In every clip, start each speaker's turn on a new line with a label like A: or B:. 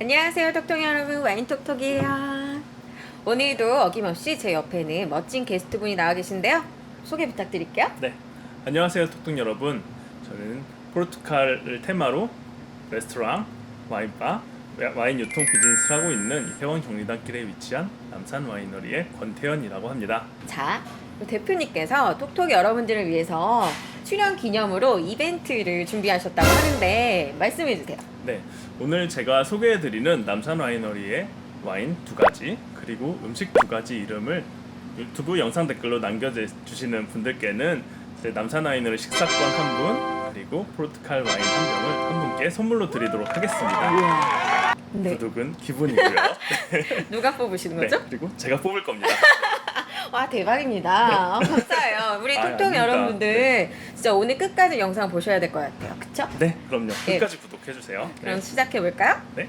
A: 안녕하세요, 톡톡 여러분. 와인톡톡이에요. 오늘도 어김없이 제 옆에는 멋진 게스트분이 나와 계신데요. 소개 부탁드릴게요.
B: 네, 안녕하세요, 톡톡 여러분. 저는 포르투갈을 테마로 레스토랑, 와인바, 와인 유통 비즈니스를 하고 있는 이태원 경리단길에 위치한 남산 와이너리의 권태현이라고 합니다.
A: 자, 대표님께서 톡톡 여러분들을 위해서 출연 기념으로 이벤트를 준비하셨다고 하는데 말씀해 주세요.
B: 네, 오늘 제가 소개해드리는 남산 와이너리의 와인 두 가지 그리고 음식 두 가지 이름을 유튜브 영상 댓글로 남겨주시는 분들께는 남산 와이너리 식사권 한 분 그리고 포르투갈 와인 한 병을 한 분께 선물로 드리도록 하겠습니다.
A: 네.
B: 도둑은 기분이고요.
A: 누가 뽑으시는
B: 네,
A: 거죠?
B: 그리고 제가 뽑을 겁니다.
A: 와 대박입니다. 아, 감사해요. 우리
B: 아,
A: 톡톡
B: 아닙니다.
A: 여러분들 진짜 오늘 끝까지 영상 보셔야 될 것 같아요. 그쵸?
B: 네, 그럼요.
A: 네.
B: 끝까지 구독해주세요.
A: 그럼
B: 네.
A: 시작해 볼까요?
B: 네.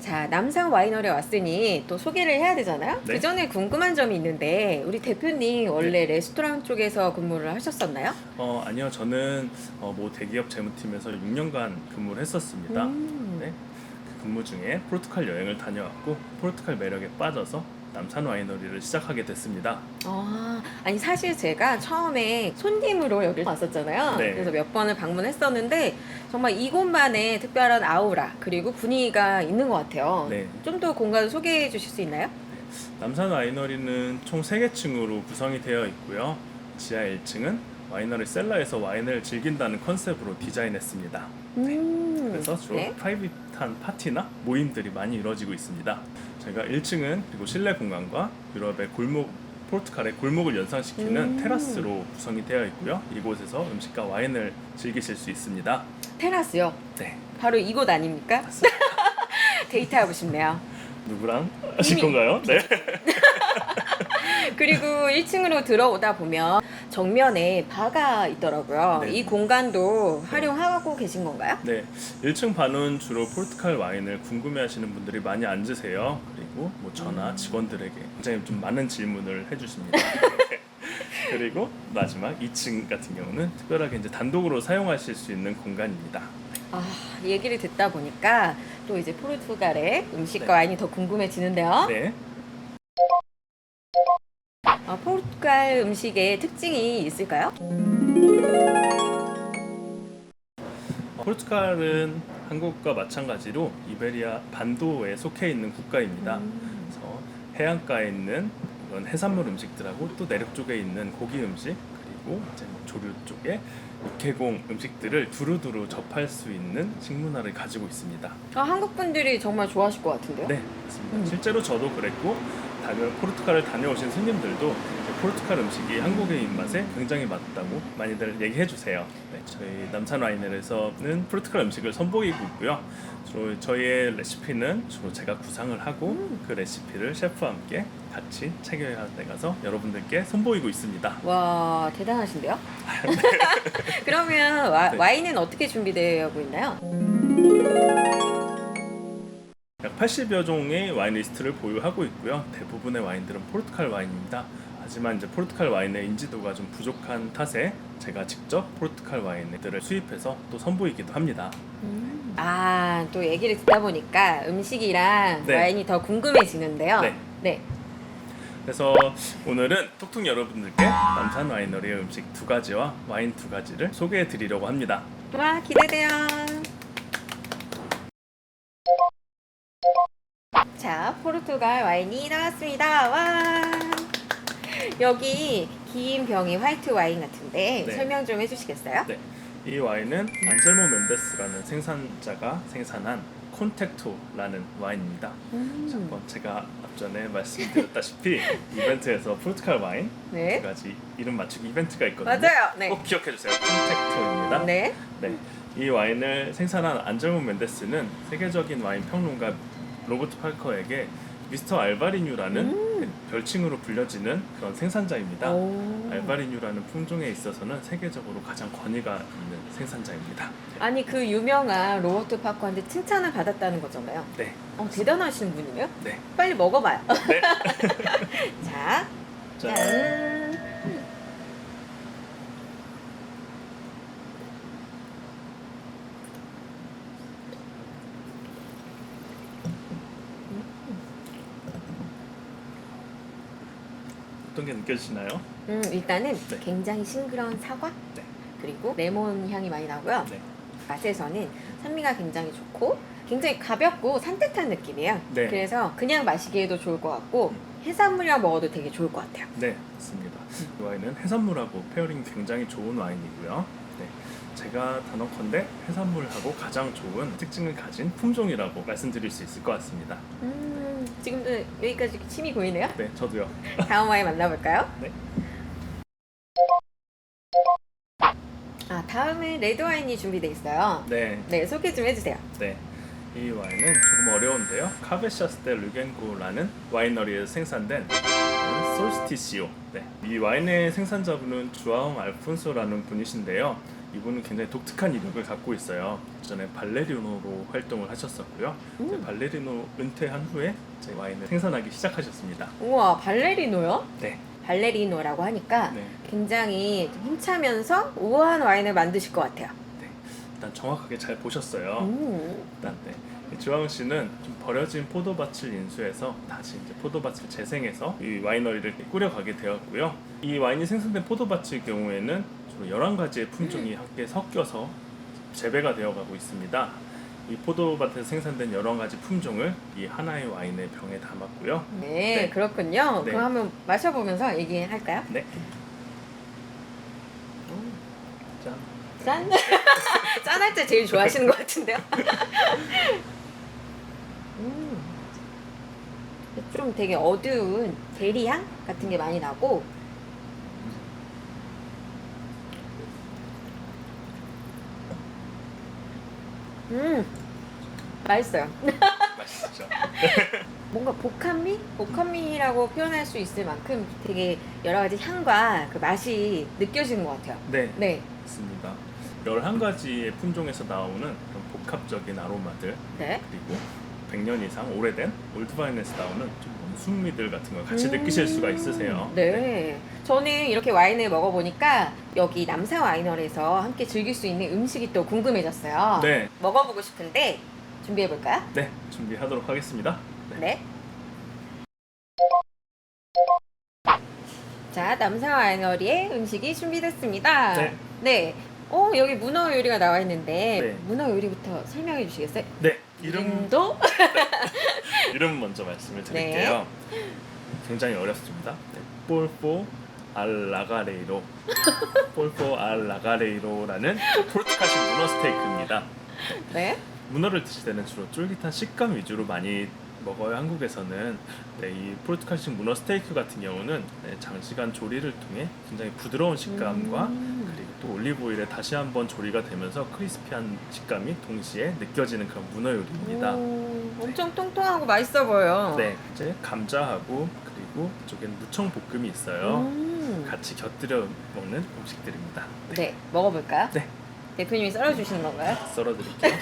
A: 자, 남산 와이너리에 왔으니 또 소개를 해야 되잖아요.
B: 네.
A: 그 전에 궁금한 점이 있는데 우리 대표님 원래 레스토랑 쪽에서 근무를 하셨었나요?
B: 어 아니요, 저는 어, 뭐 대기업 재무팀에서 6년간 근무를 했었습니다.
A: 음.
B: 네. 그 근무 중에 포르투갈 여행을 다녀왔고 포르투갈 매력에 빠져서 남산 와이너리를 시작하게 됐습니다.
A: 아, 아니 사실 제가 처음에 손님으로 여기 왔었잖아요.
B: 네.
A: 그래서 몇 번을 방문했었는데 정말 이곳만의 특별한 아우라 그리고 분위기가 있는 것 같아요.
B: 네.
A: 좀 더 공간을 소개해 주실 수 있나요?
B: 남산 와이너리는 총 3개 층으로 구성이 되어 있고요. 지하 1층은 와이너리 셀러에서 와인을 즐긴다는 컨셉으로 디자인했습니다.
A: 음.
B: 그래서 주로
A: 네.
B: 프라이빗한 파티나 모임들이 많이 이루어지고 있습니다. 저희가 1층은 그리고 실내 공간과 유럽의 골목 포르투갈의 골목을 연상시키는
A: 음.
B: 테라스로 구성이 되어 있고요. 이곳에서 음식과 와인을 즐기실 수 있습니다.
A: 테라스요.
B: 네.
A: 바로 이곳 아닙니까? 데이트하고 싶네요.
B: 누구랑 하실 건가요? 네.
A: 그리고 1층으로 들어오다 보면 정면에 바가 있더라고요.
B: 네.
A: 이 공간도 활용하고 계신 건가요?
B: 네. 1층 반은 주로 포르투갈 와인을 궁금해하시는 분들이 많이 앉으세요. 그리고 뭐 저나
A: 음.
B: 직원들에게 굉장히 좀 많은 질문을 해주십니다. 그리고 마지막 2층 같은 경우는 특별하게 이제 단독으로 사용하실 수 있는 공간입니다.
A: 아, 얘기를 듣다 보니까 또 이제 포르투갈의 음식과
B: 네.
A: 와인이 더 궁금해지는데요.
B: 네.
A: 아, 포르투갈 음식의 특징이 있을까요?
B: 포르투갈은 한국과 마찬가지로 이베리아 반도에 속해 있는 국가입니다.
A: 음.
B: 그래서 해안가에 있는 이런 해산물 음식들하고 또 내륙 쪽에 있는 고기 음식 그리고 이제 뭐 조류 쪽에 육해공 음식들을 두루두루 접할 수 있는 식문화를 가지고 있습니다.
A: 아, 한국 분들이 정말 좋아하실 것 같은데요?
B: 네, 맞습니다.
A: 음.
B: 실제로 저도 그랬고 다녀 포르투갈을 다녀오신 손님들도 포르투갈 음식이 한국의 입맛에 굉장히 맞다고 많이들 얘기해 주세요. 네, 저희 남산 와이너에서는 포르투갈 음식을 선보이고 있고요. 주로 저희의 레시피는 주로 제가 구상을 하고
A: 음.
B: 그 레시피를 셰프와 함께 같이 체결해 가서 여러분들께 선보이고 있습니다.
A: 와, 대단하신데요? 그러면 와,
B: 네.
A: 와인은 어떻게 준비되고 있나요?
B: 약 80여 종의 와인 리스트를 보유하고 있고요. 대부분의 와인들은 포르투갈 와인입니다. 하지만 이제 포르투갈 와인의 인지도가 좀 부족한 탓에 제가 직접 포르투갈 와인들을 수입해서 또 선보이기도 합니다.
A: 아, 또 얘기를 듣다 보니까 음식이랑
B: 네.
A: 와인이 더 궁금해지는데요.
B: 네.
A: 네.
B: 그래서 오늘은 톡톡 여러분들께 남산 와이너리의 음식 두 가지와 와인 두 가지를 소개해 드리려고 합니다.
A: 와, 기대돼요. 자, 포르투갈 와인이 나왔습니다. 와. 여기 긴 병이 화이트 와인 같은데
B: 네.
A: 설명 좀 해주시겠어요?
B: 네. 이 와인은 안젤모 멘데스라는 생산자가 생산한 콘택토라는 와인입니다.
A: 음.
B: 한번 제가 앞전에 말씀드렸다시피 이벤트에서 포르투갈 와인
A: 네.
B: 두 가지 이름 맞추기 이벤트가 있거든요.
A: 맞아요. 네.
B: 꼭 기억해 주세요. 콘택트입니다.
A: 네.
B: 네. 이 와인을 생산한 안젤모 멘데스는 세계적인 와인 평론가 로버트 팔커에게 미스터 알바리뉴라는
A: 음.
B: 별칭으로 불려지는 그런 생산자입니다.
A: 오.
B: 알바리뉴라는 품종에 있어서는 세계적으로 가장 권위가 있는 생산자입니다.
A: 아니 그 유명한 로버트 파커한테 칭찬을 받았다는 거잖아요.
B: 네,
A: 어, 대단하신 분이네요.
B: 네.
A: 빨리 먹어봐요.
B: 네.
A: 자,
B: 자,
A: 짠.
B: 어떤 게 느껴지시나요?
A: 음, 일단은
B: 네.
A: 굉장히 싱그러운 사과
B: 네.
A: 그리고 레몬 향이 많이 나고요.
B: 네.
A: 맛에서는 산미가 굉장히 좋고 굉장히 가볍고 산뜻한 느낌이에요.
B: 네.
A: 그래서 그냥 마시기에도 좋을 것 같고 해산물이랑 먹어도 되게 좋을 것 같아요.
B: 네, 맞습니다. 이 와인은 해산물하고 페어링이 굉장히 좋은 와인이고요. 네, 제가 단언컨대 해산물하고 가장 좋은 특징을 가진 품종이라고 말씀드릴 수 있을 것 같습니다.
A: 음, 지금도 여기까지 침이 보이네요.
B: 네, 저도요.
A: 다음 와인 만나볼까요?
B: 네.
A: 아, 다음은 레드 와인이 준비돼 있어요.
B: 네,
A: 네, 소개 좀 해주세요.
B: 네. 이 와인은 조금 어려운데요. 카베샤스테 르겐고라는 와이너리에서 생산된 솔스티시오. 네. 이 와인의 생산자분은 주아웅 알폰소라는 분이신데요. 이분은 굉장히 독특한 이력을 갖고 있어요. 전에 발레리노로 활동을 하셨었고요. 이제
A: 음.
B: 발레리노 은퇴한 후에 이제 와인을 생산하기 시작하셨습니다.
A: 우와, 발레리노요?
B: 네.
A: 발레리노라고 하니까
B: 네.
A: 굉장히 힘차면서 우아한 와인을 만드실 것 같아요.
B: 네. 일단 정확하게 잘 보셨어요.
A: 음.
B: 일단 네. 이 주황 씨는 좀 버려진 포도밭을 인수해서 다시 이제 포도밭을 재생해서 이 와이너리를 꾸려가게 되었고요. 이 와인이 생산된 포도밭의 경우에는 주로 11가지의 품종이 함께 섞여서 재배가 되어가고 있습니다. 이 포도밭에서 생산된 여러 가지 품종을 이 하나의 와인의 병에 담았고요.
A: 네,
B: 네.
A: 그렇군요.
B: 네.
A: 그럼 한번 마셔보면서 얘기할까요?
B: 네.
A: 음.
B: 짠.
A: 짠! 짠할 때 제일 좋아하시는 것 같은데요? 음. 좀 되게 어두운 베리향 같은 게 많이 나고 음 맛있어요
B: 맛있죠?
A: 뭔가 복합미? 복합미라고 표현할 수 있을 만큼 되게 여러 가지 향과 그 맛이 느껴지는 것 같아요
B: 네.
A: 네,
B: 있습니다. 11가지의 품종에서 나오는 그런 복합적인 아로마들
A: 네.
B: 그리고 100년 이상 오래된 올드바인에서 나오는 좀 원숭미들 같은 걸 같이
A: 음.
B: 느끼실 수가 있으세요.
A: 네. 저는 이렇게 와인을 먹어보니까 여기 남산 와이너리에서 함께 즐길 수 있는 음식이 또 궁금해졌어요.
B: 네.
A: 먹어보고 싶은데 준비해볼까요?
B: 네, 준비하도록 하겠습니다.
A: 네. 자, 남산 와이너리의 음식이 준비됐습니다.
B: 네.
A: 네. 어, 여기 문어 요리가 나와 있는데
B: 네.
A: 문어 요리부터 설명해 주시겠어요?
B: 네, 이름
A: 이름도
B: 이름 먼저 말씀을 드릴게요. 굉장히 어렵습니다. 네, 볼포 알 라가레이로 볼포 알 라가레이로라는 포르투갈식 문어 스테이크입니다.
A: 네.
B: 문어를 드실 때는 주로 쫄깃한 식감 위주로 많이 먹어요. 한국에서는 네, 이 포르투갈식 문어 스테이크 같은 경우는 네, 장시간 조리를 통해 굉장히 부드러운 식감과
A: 음.
B: 또 올리브 오일에 다시 한번 조리가 되면서 크리스피한 식감이 동시에 느껴지는 그런 문어 요리입니다.
A: 오, 엄청 통통하고 맛있어 보여요.
B: 네, 이제 감자하고 그리고 이쪽에는 무청 볶음이 있어요.
A: 음.
B: 같이 곁들여 먹는 음식들입니다.
A: 네, 먹어볼까요?
B: 네.
A: 대표님이 썰어주시는 건가요?
B: 썰어드릴게요.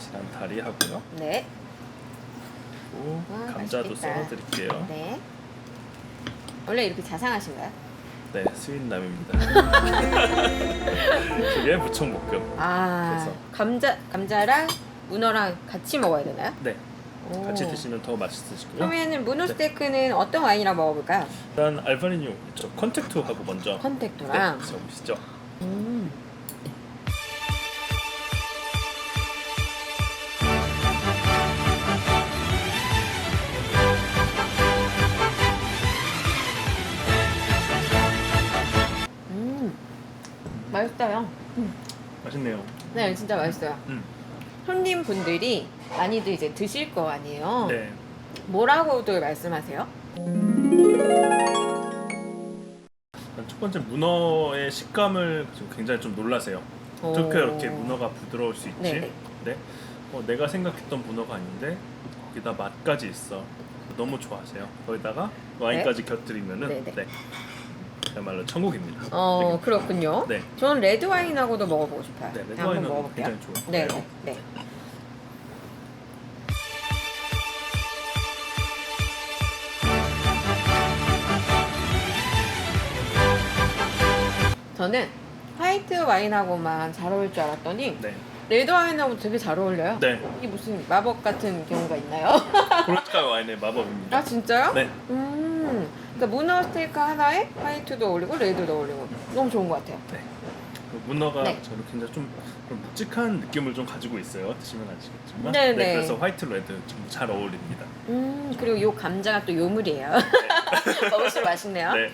B: 지난 다리 하고요.
A: 네.
B: 그리고
A: 와,
B: 감자도
A: 맛있겠다.
B: 썰어드릴게요.
A: 네. 원래 이렇게 자상하신가요?
B: 네, 스윗남입니다. 그게 무청볶음.
A: 아,
B: 그래서.
A: 감자 감자랑 문어랑 같이 먹어야 되나요?
B: 네,
A: 오.
B: 같이 드시면 더 맛있으시고요.
A: 그러면은 문어
B: 네.
A: 스테이크는 어떤 와인이랑 먹어볼까요?
B: 일단 알바니뇨. 컨택트하고 먼저 네,
A: 컨택토랑.
B: 드셔보시죠.
A: 맛있어요.
B: 맛있네요.
A: 네, 진짜 맛있어요.
B: 음.
A: 손님 분들이 많이들 이제 드실 거 아니에요.
B: 네.
A: 뭐라고들 말씀하세요?
B: 첫 번째 문어의 식감을 좀 굉장히 좀 놀라세요. 어떻게 이렇게 문어가 부드러울 수 있지?
A: 네네.
B: 네. 어, 내가 생각했던 문어가 아닌데 거기다 맛까지 있어. 너무 좋아하세요. 거기다가 와인까지 곁들이면은
A: 네네.
B: 네. 그야말로 천국입니다.
A: 어, 그렇군요.
B: 네.
A: 저는 레드 와인하고도 먹어보고 싶어요.
B: 네, 레드
A: 한번
B: 와인은
A: 먹어볼게요.
B: 굉장히 좋아요.
A: 네, 네, 네. 저는 화이트 와인하고만 잘 어울릴 줄 알았더니
B: 네.
A: 레드 와인하고 되게 잘 어울려요.
B: 네.
A: 이게 무슨 마법 같은 경우가 있나요?
B: 포르투갈 와인의 마법입니다.
A: 아 진짜요?
B: 네.
A: 음. 그러니까 문어 스테이크 하나에 화이트도 어울리고 레드도 어울리고 너무 좋은 것 같아요.
B: 네. 그 문어가
A: 네.
B: 저는 굉장히 좀, 좀 묵직한 느낌을 좀 가지고 있어요. 드시면 아시겠지만.
A: 네, 네.
B: 그래서 화이트 레드 좀잘 어울립니다.
A: 음 그리고 요 감자가 또 요물이에요. 먹을수록 맛있네요.
B: 네.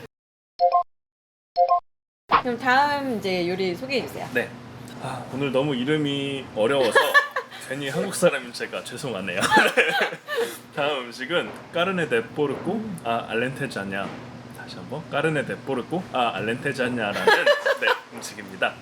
A: 그럼 다음 이제 요리 소개해 주세요.
B: 네. 아, 오늘 너무 이름이 어려워서 괜히 한국 사람인 제가 죄송하네요. 다음 음식은 까르네 데 포르코 아 알렌테자냐 다시 한번 까르네 데 포르코 아 알렌테자냐라는 네, 음식입니다.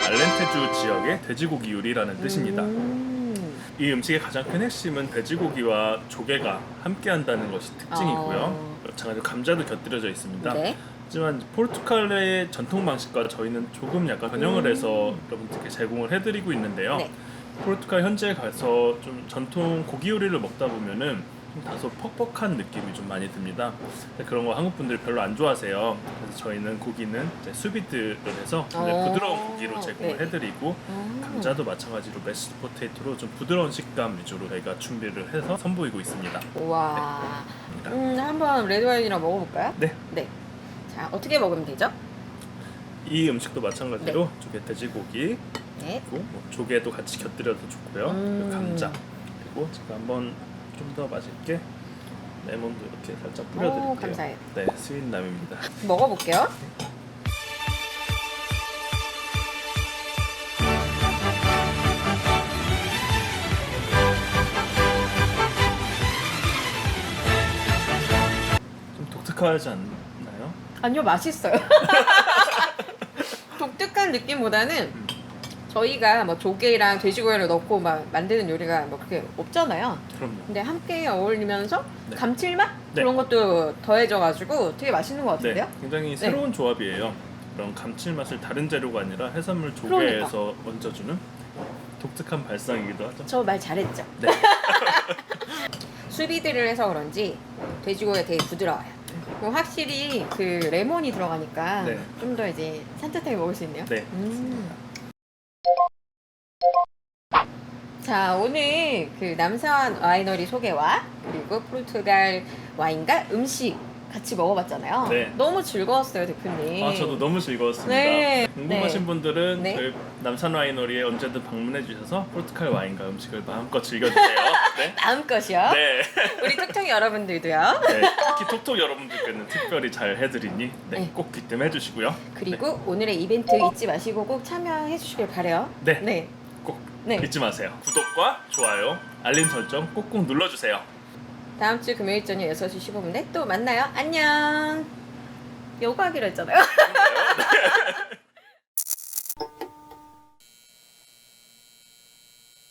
B: 알렌테주 지역의 돼지고기 요리라는 뜻입니다.
A: 음.
B: 이 음식의 가장 큰 핵심은 돼지고기와 조개가 함께한다는 것이 특징이고요. 마찬가지로 감자도 곁들여져 있습니다.
A: 네.
B: 하지만 포르투갈의 전통 방식과 저희는 조금 약간 변형을
A: 음.
B: 해서 여러분들께 제공을 해드리고 있는데요.
A: 네.
B: 포르투갈 현지에 가서 좀 전통 고기 요리를 먹다 보면은 좀 다소 퍽퍽한 느낌이 좀 많이 듭니다. 근데 그런 거 한국 분들이 별로 안 좋아하세요. 그래서 저희는 고기는 이제 수비드를 해서
A: 어.
B: 부드러운 고기로 제공을
A: 네.
B: 해드리고
A: 음.
B: 감자도 마찬가지로 메시드 포테이토로 좀 부드러운 식감 위주로 저희가 준비를 해서 선보이고 있습니다.
A: 와. 음 한번 레드 와인이랑 먹어볼까요?
B: 네,
A: 네. 자 어떻게 먹으면 되죠?
B: 이 음식도 마찬가지로 조개 돼지고기
A: 네.
B: 그리고 뭐 조개도 같이 곁들여도 좋고요.
A: 음.
B: 그리고 감자 그리고 제가 한번 좀 더 맛있게 레몬도 이렇게 살짝 뿌려드릴게요.
A: 오, 감사해요.
B: 네, 스윗남입니다.
A: 먹어볼게요.
B: 좀 독특하지 않나요?
A: 아니요 맛있어요. 독특한 느낌보다는 저희가 뭐 조개랑 돼지고기를 넣고 막 만드는 요리가 뭐 그렇게 없잖아요.
B: 그럼요.
A: 근데 함께 어울리면서
B: 네.
A: 감칠맛
B: 네.
A: 그런 것도 더해져가지고 되게 맛있는 것
B: 네,
A: 같은데요?
B: 굉장히 새로운 조합이에요. 그런 감칠맛을 다른 재료가 아니라 해산물 조개에서 얹어주는 독특한 발상이기도 하죠.
A: 저 말 잘했죠?
B: 네.
A: 수비드를 해서 그런지 돼지고기가 되게 부드러워요. 그리고 확실히 그 레몬이 들어가니까
B: 네.
A: 좀 더 이제 산뜻하게 먹을 수 있네요.
B: 네,
A: 음. 자 오늘 그 남산 와이너리 소개와 그리고 포르투갈 와인과 음식 같이 먹어봤잖아요.
B: 네.
A: 너무 즐거웠어요 대표님.
B: 아 저도 너무 즐거웠습니다.
A: 네.
B: 궁금하신
A: 네.
B: 분들은
A: 네.
B: 저희 남산 와이너리에 언제든 방문해 주셔서 포르투갈 와인과 음식을 마음껏 즐겨주세요. 네.
A: 마음껏이요.
B: 네.
A: 우리 톡톡 여러분들도요.
B: 네. 특히 톡톡 여러분들께는 특별히 잘 해드리니 네,
A: 네.
B: 꼭 귀뜸해 주시고요.
A: 그리고 오늘의 이벤트 잊지 마시고 꼭 참여해 주시길 바래요.
B: 네.
A: 네.
B: 꼭
A: 네.
B: 잊지 마세요. 구독과 좋아요, 알림 설정 꼭꼭 눌러주세요.
A: 다음 주 금요일 저녁 6시 15분에 또 만나요. 안녕. 요가하기로 했잖아요.